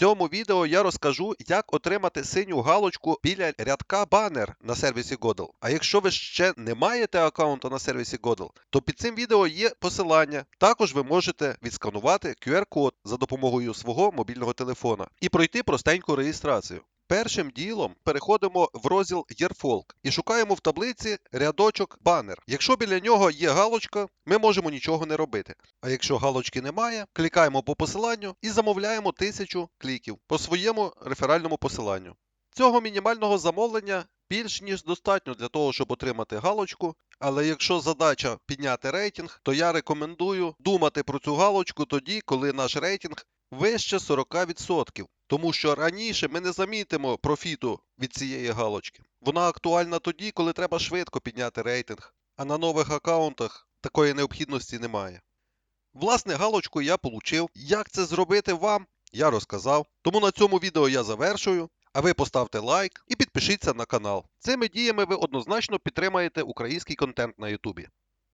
цьому відео я розкажу, як отримати синю галочку біля рядка банер на сервісі Godel. А якщо ви ще не маєте аккаунту на сервісі Godel, то під цим відео є посилання. Також ви можете відсканувати QR-код за допомогою свого мобільного телефона і пройти простеньку реєстрацію. Першим ділом переходимо в розділ Yearfolk і шукаємо в таблиці рядочок банер. Якщо біля нього є галочка, ми можемо нічого не робити. А якщо галочки немає, клікаємо по посиланню і замовляємо 1000 кліків по своєму реферальному посиланню. Цього мінімального замовлення більш ніж достатньо для того, щоб отримати галочку. Але якщо задача підняти рейтинг, то я рекомендую думати про цю галочку тоді, коли наш рейтинг вище 40%. Тому що раніше ми не замітимо профіту від цієї галочки. Вона актуальна тоді, коли треба швидко підняти рейтинг, а на нових аккаунтах такої необхідності немає. Власне, галочку я получив. Як це зробити вам, я розказав. Тому на цьому відео я завершую. А ви поставте лайк і підпишіться на канал. Цими діями ви однозначно підтримаєте український контент на Ютубі.